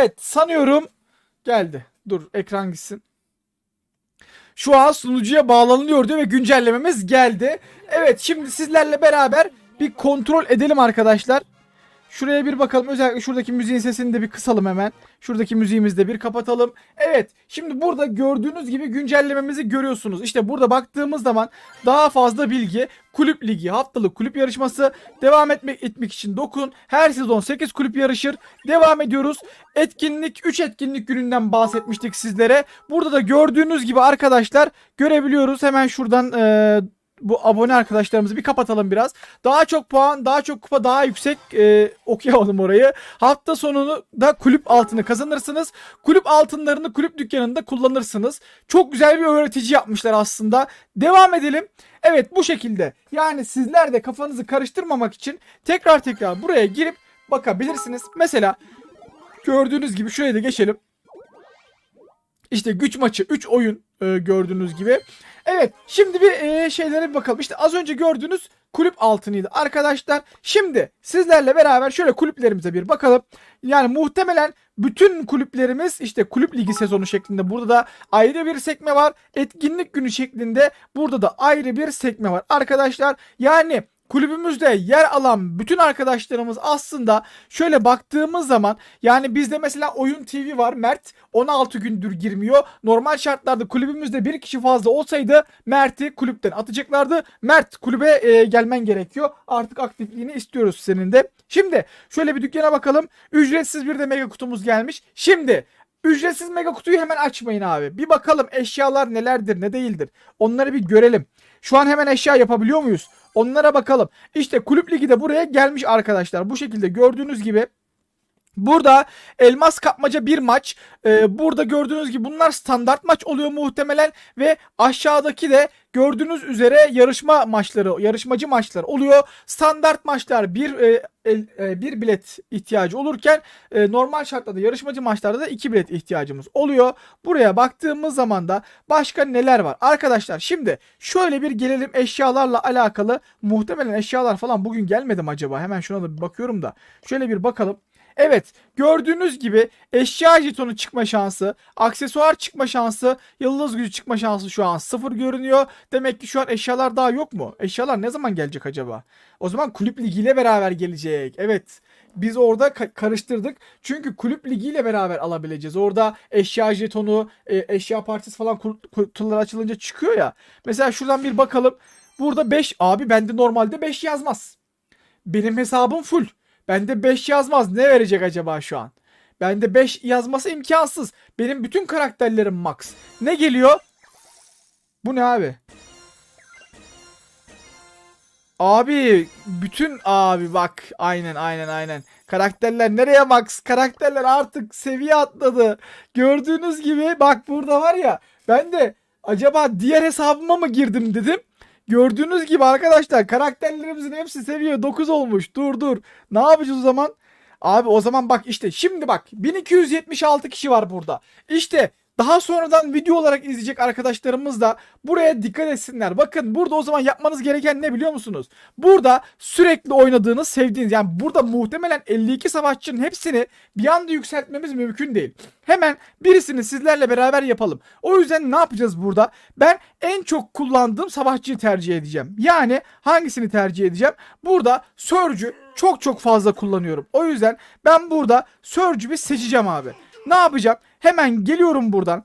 Evet sanıyorum geldi. Dur ekran gitsin. Şu an sunucuya bağlanılıyor diyor ve güncellememiz geldi. Evet şimdi sizlerle beraber bir kontrol edelim arkadaşlar. Şuraya bir bakalım. Özellikle şuradaki müziğin sesini de bir kısalım hemen. Şuradaki müziğimizi de bir kapatalım. Evet. Şimdi burada gördüğünüz gibi güncellememizi görüyorsunuz. İşte burada baktığımız zaman daha fazla bilgi. Kulüp ligi, haftalık kulüp yarışması. Devam etmek, etmek için dokun. Her sezon 8 kulüp yarışır. Devam ediyoruz. Etkinlik 3 etkinlik gününden bahsetmiştik sizlere. Burada da gördüğünüz gibi arkadaşlar görebiliyoruz. Hemen şuradan eee bu abone arkadaşlarımızı bir kapatalım biraz. Daha çok puan, daha çok kupa, daha yüksek e, okuyamadım orayı. Hafta sonunu da kulüp altını kazanırsınız. Kulüp altınlarını kulüp dükkanında kullanırsınız. Çok güzel bir öğretici yapmışlar aslında. Devam edelim. Evet bu şekilde. Yani sizler de kafanızı karıştırmamak için tekrar tekrar buraya girip bakabilirsiniz. Mesela gördüğünüz gibi şuraya da geçelim. İşte güç maçı 3 oyun e, gördüğünüz gibi. Evet şimdi bir e, şeylere bir bakalım. İşte az önce gördüğünüz kulüp altınıydı arkadaşlar. Şimdi sizlerle beraber şöyle kulüplerimize bir bakalım. Yani muhtemelen bütün kulüplerimiz işte kulüp ligi sezonu şeklinde burada da ayrı bir sekme var. Etkinlik günü şeklinde burada da ayrı bir sekme var arkadaşlar. Yani kulübümüzde yer alan bütün arkadaşlarımız aslında şöyle baktığımız zaman yani bizde mesela Oyun TV var Mert 16 gündür girmiyor. Normal şartlarda kulübümüzde bir kişi fazla olsaydı Mert'i kulüpten atacaklardı. Mert kulübe e, gelmen gerekiyor. Artık aktifliğini istiyoruz senin de. Şimdi şöyle bir dükkana bakalım. Ücretsiz bir de mega kutumuz gelmiş. Şimdi Ücretsiz mega kutuyu hemen açmayın abi. Bir bakalım eşyalar nelerdir ne değildir. Onları bir görelim. Şu an hemen eşya yapabiliyor muyuz? Onlara bakalım. İşte kulüp ligi de buraya gelmiş arkadaşlar. Bu şekilde gördüğünüz gibi Burada elmas kapmaca bir maç. Ee, burada gördüğünüz gibi bunlar standart maç oluyor muhtemelen ve aşağıdaki de gördüğünüz üzere yarışma maçları, yarışmacı maçlar oluyor. Standart maçlar bir e, e, bir bilet ihtiyacı olurken e, normal şartlarda yarışmacı maçlarda da iki bilet ihtiyacımız oluyor. Buraya baktığımız zaman da başka neler var? Arkadaşlar şimdi şöyle bir gelelim eşyalarla alakalı. Muhtemelen eşyalar falan bugün gelmedi mi acaba? Hemen şuna da bir bakıyorum da. Şöyle bir bakalım. Evet gördüğünüz gibi eşya jetonu çıkma şansı, aksesuar çıkma şansı, yıldız gücü çıkma şansı şu an sıfır görünüyor. Demek ki şu an eşyalar daha yok mu? Eşyalar ne zaman gelecek acaba? O zaman kulüp ligiyle beraber gelecek. Evet. Biz orada ka- karıştırdık. Çünkü kulüp ligiyle beraber alabileceğiz. Orada eşya jetonu, e, eşya partisi falan kutular açılınca çıkıyor ya. Mesela şuradan bir bakalım. Burada 5 abi bende normalde 5 yazmaz. Benim hesabım full. Bende 5 yazmaz. Ne verecek acaba şu an? Bende 5 yazması imkansız. Benim bütün karakterlerim max. Ne geliyor? Bu ne abi? Abi bütün abi bak aynen aynen aynen. Karakterler nereye max? Karakterler artık seviye atladı. Gördüğünüz gibi bak burada var ya ben de acaba diğer hesabıma mı girdim dedim. Gördüğünüz gibi arkadaşlar karakterlerimizin hepsi seviye 9 olmuş. Dur dur. Ne yapacağız o zaman? Abi o zaman bak işte şimdi bak 1276 kişi var burada. İşte daha sonradan video olarak izleyecek arkadaşlarımız da buraya dikkat etsinler. Bakın burada o zaman yapmanız gereken ne biliyor musunuz? Burada sürekli oynadığınız, sevdiğiniz yani burada muhtemelen 52 savaşçının hepsini bir anda yükseltmemiz mümkün değil. Hemen birisini sizlerle beraber yapalım. O yüzden ne yapacağız burada? Ben en çok kullandığım savaşçıyı tercih edeceğim. Yani hangisini tercih edeceğim? Burada Surge'ü çok çok fazla kullanıyorum. O yüzden ben burada Surge'ü bir seçeceğim abi. Ne yapacağım? Hemen geliyorum buradan.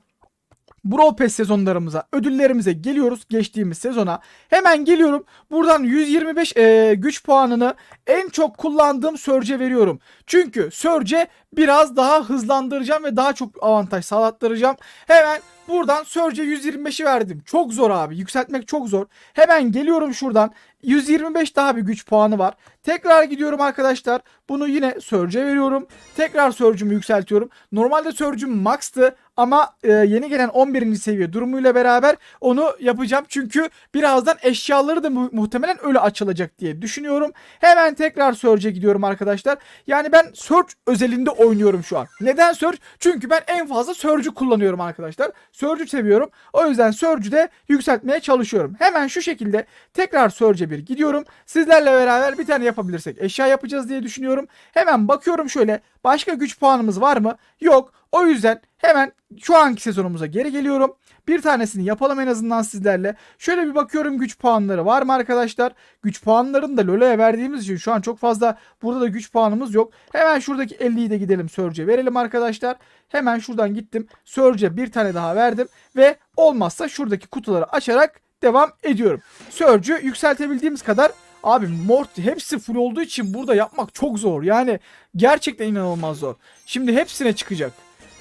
Brawl Pass sezonlarımıza, ödüllerimize geliyoruz geçtiğimiz sezona. Hemen geliyorum. Buradan 125 e, güç puanını en çok kullandığım Surge'e veriyorum. Çünkü Surge'e biraz daha hızlandıracağım ve daha çok avantaj sağlattıracağım. Hemen buradan Surge'e 125'i verdim. Çok zor abi. Yükseltmek çok zor. Hemen geliyorum şuradan. 125 daha bir güç puanı var. Tekrar gidiyorum arkadaşlar. Bunu yine Surge'e veriyorum. Tekrar Surge'ümü yükseltiyorum. Normalde Surge'üm max'tı ama e, yeni gelen 11. seviye durumuyla beraber onu yapacağım. Çünkü birazdan eşyaları da mu- muhtemelen öyle açılacak diye düşünüyorum. Hemen tekrar Surge'e gidiyorum arkadaşlar. Yani ben Surge özelinde oynuyorum şu an. Neden Surge? Çünkü ben en fazla Surge'ü kullanıyorum arkadaşlar. Surge'ü seviyorum. O yüzden Surge'ü de yükseltmeye çalışıyorum. Hemen şu şekilde tekrar Surge'e bir bir gidiyorum. Sizlerle beraber bir tane yapabilirsek eşya yapacağız diye düşünüyorum. Hemen bakıyorum şöyle başka güç puanımız var mı? Yok. O yüzden hemen şu anki sezonumuza geri geliyorum. Bir tanesini yapalım en azından sizlerle. Şöyle bir bakıyorum güç puanları var mı arkadaşlar? Güç puanlarını da Lolo'ya verdiğimiz için şu an çok fazla burada da güç puanımız yok. Hemen şuradaki 50'yi de gidelim Surge'e verelim arkadaşlar. Hemen şuradan gittim. Surge'e bir tane daha verdim. Ve olmazsa şuradaki kutuları açarak devam ediyorum. Surge'ü yükseltebildiğimiz kadar Abi Morty hepsi full olduğu için burada yapmak çok zor. Yani gerçekten inanılmaz zor. Şimdi hepsine çıkacak.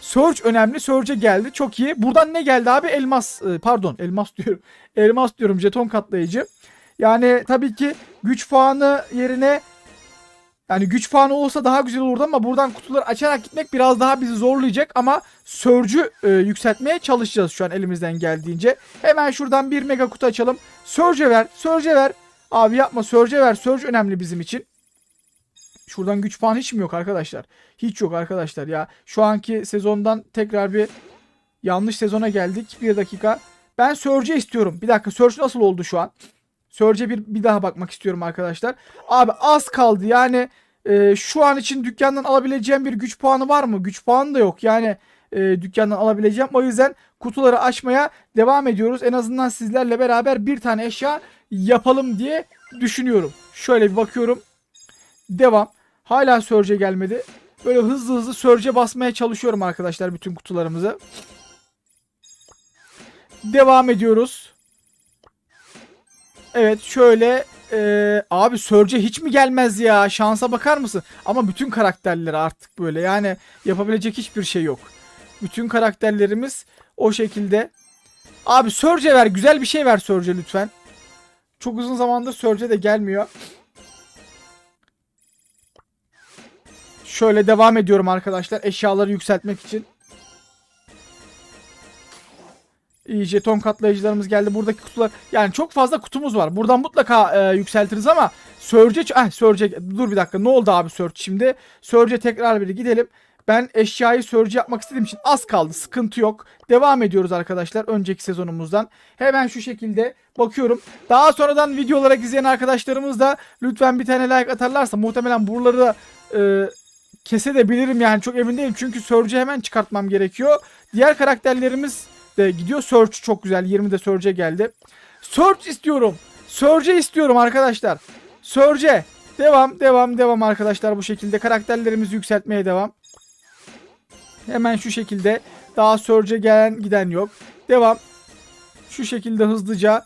Surge önemli. Surge'e geldi. Çok iyi. Buradan ne geldi abi? Elmas. e, Pardon. Elmas diyorum. Elmas diyorum. Jeton katlayıcı. Yani tabii ki güç puanı yerine yani güç puanı olsa daha güzel olurdu ama buradan kutuları açarak gitmek biraz daha bizi zorlayacak ama Surge'ü e, yükseltmeye çalışacağız şu an elimizden geldiğince. Hemen şuradan bir mega kutu açalım. Surge'e ver. Surge'e ver. Abi yapma Surge'e ver. Surge önemli bizim için. Şuradan güç puanı hiç mi yok arkadaşlar? Hiç yok arkadaşlar ya. Şu anki sezondan tekrar bir yanlış sezona geldik. Bir dakika. Ben Surge istiyorum. Bir dakika Surge nasıl oldu şu an? Surge'e bir, bir daha bakmak istiyorum arkadaşlar. Abi az kaldı yani e, şu an için dükkandan alabileceğim bir güç puanı var mı? Güç puanı da yok yani e, dükkandan alabileceğim. O yüzden kutuları açmaya devam ediyoruz. En azından sizlerle beraber bir tane eşya yapalım diye düşünüyorum. Şöyle bir bakıyorum. Devam. Hala Surge gelmedi. Böyle hızlı hızlı Surge'e basmaya çalışıyorum arkadaşlar bütün kutularımızı. Devam ediyoruz. Evet şöyle e, abi Surge hiç mi gelmez ya? Şansa bakar mısın? Ama bütün karakterleri artık böyle yani yapabilecek hiçbir şey yok. Bütün karakterlerimiz o şekilde. Abi Surge ver güzel bir şey ver Surge lütfen. Çok uzun zamandır Surge de gelmiyor. Şöyle devam ediyorum arkadaşlar eşyaları yükseltmek için. Jeton katlayıcılarımız geldi. Buradaki kutular yani çok fazla kutumuz var. Buradan mutlaka e, yükseltiriz ama Surge eh Surge dur bir dakika. Ne oldu abi Surge şimdi? Surge'e tekrar bir gidelim. Ben eşyayı Surge yapmak istediğim için az kaldı. Sıkıntı yok. Devam ediyoruz arkadaşlar önceki sezonumuzdan. Hemen şu şekilde bakıyorum. Daha sonradan videolara izleyen arkadaşlarımız da lütfen bir tane like atarlarsa muhtemelen buraları da e, kesebilirim yani çok emin değilim. Çünkü Surge'ü hemen çıkartmam gerekiyor. Diğer karakterlerimiz de gidiyor. Surge çok güzel. 20 de Surge geldi. Surge istiyorum. Surge istiyorum arkadaşlar. Surge. Devam devam devam arkadaşlar bu şekilde. Karakterlerimizi yükseltmeye devam. Hemen şu şekilde. Daha Surge gelen giden yok. Devam. Şu şekilde hızlıca.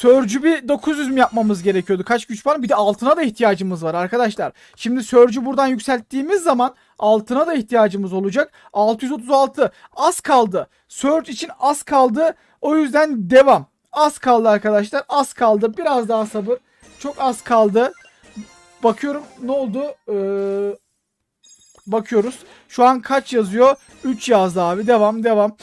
Surge'ü bir 900 mü yapmamız gerekiyordu? Kaç güç var? Bir de altına da ihtiyacımız var arkadaşlar. Şimdi Surge'ü buradan yükselttiğimiz zaman altına da ihtiyacımız olacak. 636 az kaldı. Surge için az kaldı. O yüzden devam. Az kaldı arkadaşlar. Az kaldı. Biraz daha sabır. Çok az kaldı. Bakıyorum ne oldu? Ee, bakıyoruz. Şu an kaç yazıyor? 3 yazdı abi. Devam devam.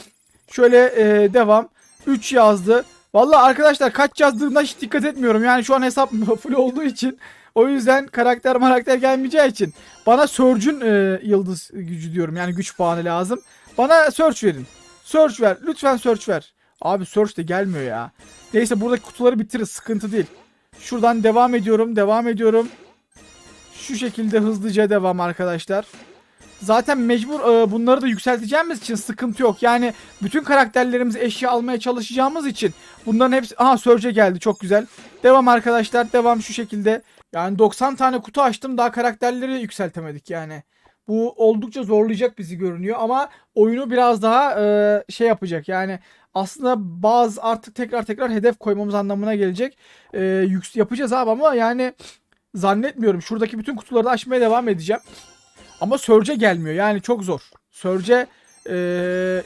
Şöyle ee, devam. 3 yazdı. Vallahi arkadaşlar kaç yazdığına hiç dikkat etmiyorum. Yani şu an hesap full olduğu için. O yüzden karakter karakter gelmeyeceği için. Bana Surge'ün e, yıldız gücü diyorum. Yani güç puanı lazım. Bana Surge verin. Surge ver. Lütfen Surge ver. Abi Surge de gelmiyor ya. Neyse buradaki kutuları bitiririz. Sıkıntı değil. Şuradan devam ediyorum. Devam ediyorum. Şu şekilde hızlıca devam arkadaşlar. Zaten mecbur e, bunları da yükselteceğimiz için sıkıntı yok. Yani bütün karakterlerimizi eşya almaya çalışacağımız için bunların hepsi... Aha Surge geldi çok güzel. Devam arkadaşlar devam şu şekilde. Yani 90 tane kutu açtım daha karakterleri yükseltemedik yani. Bu oldukça zorlayacak bizi görünüyor ama oyunu biraz daha e, şey yapacak yani aslında bazı artık tekrar tekrar hedef koymamız anlamına gelecek. E, yüks yapacağız abi ama yani zannetmiyorum. Şuradaki bütün kutuları da açmaya devam edeceğim. Ama Surge gelmiyor yani çok zor. Surge e,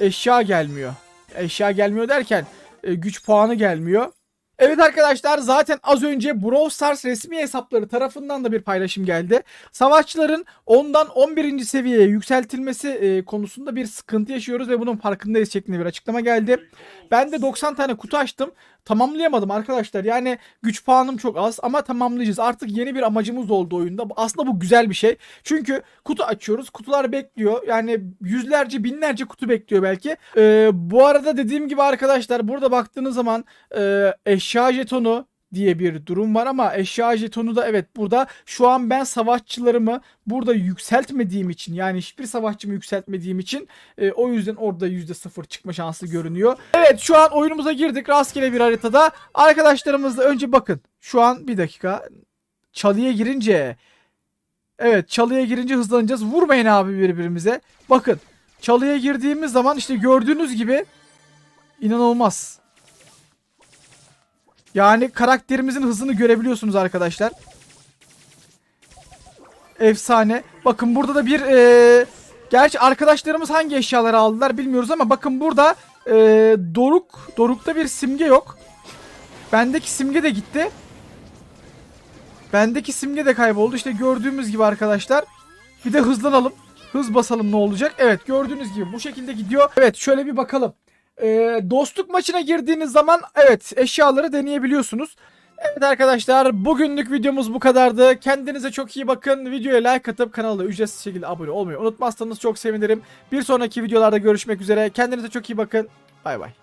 eşya gelmiyor. Eşya gelmiyor derken e, güç puanı gelmiyor. Evet arkadaşlar zaten az önce Brawl Stars resmi hesapları tarafından da bir paylaşım geldi. Savaşçıların 10'dan 11. seviyeye yükseltilmesi e, konusunda bir sıkıntı yaşıyoruz ve bunun farkındayız şeklinde bir açıklama geldi. Ben de 90 tane kutu açtım. Tamamlayamadım arkadaşlar. Yani güç puanım çok az ama tamamlayacağız. Artık yeni bir amacımız oldu oyunda. Aslında bu güzel bir şey. Çünkü kutu açıyoruz. Kutular bekliyor. Yani yüzlerce binlerce kutu bekliyor belki. Ee, bu arada dediğim gibi arkadaşlar burada baktığınız zaman e, eşya jetonu diye bir durum var ama eşya jetonu da evet burada şu an ben savaşçılarımı burada yükseltmediğim için yani hiçbir savaşçımı yükseltmediğim için e, o yüzden orada %0 çıkma şansı görünüyor. Evet şu an oyunumuza girdik rastgele bir haritada. Arkadaşlarımızla önce bakın şu an bir dakika çalıya girince evet çalıya girince hızlanacağız. Vurmayın abi birbirimize. Bakın çalıya girdiğimiz zaman işte gördüğünüz gibi inanılmaz. Yani karakterimizin hızını görebiliyorsunuz arkadaşlar. Efsane. Bakın burada da bir eee gerçi arkadaşlarımız hangi eşyaları aldılar bilmiyoruz ama bakın burada eee Doruk Doruk'ta bir simge yok. Bendeki simge de gitti. Bendeki simge de kayboldu. İşte gördüğümüz gibi arkadaşlar. Bir de hızlanalım. Hız basalım ne olacak? Evet gördüğünüz gibi bu şekilde gidiyor. Evet şöyle bir bakalım. Ee, dostluk maçına girdiğiniz zaman evet eşyaları deneyebiliyorsunuz. Evet arkadaşlar bugünlük videomuz bu kadardı. Kendinize çok iyi bakın. Videoya like atıp kanala ücretsiz şekilde abone olmayı unutmazsanız çok sevinirim. Bir sonraki videolarda görüşmek üzere. Kendinize çok iyi bakın. Bay bay.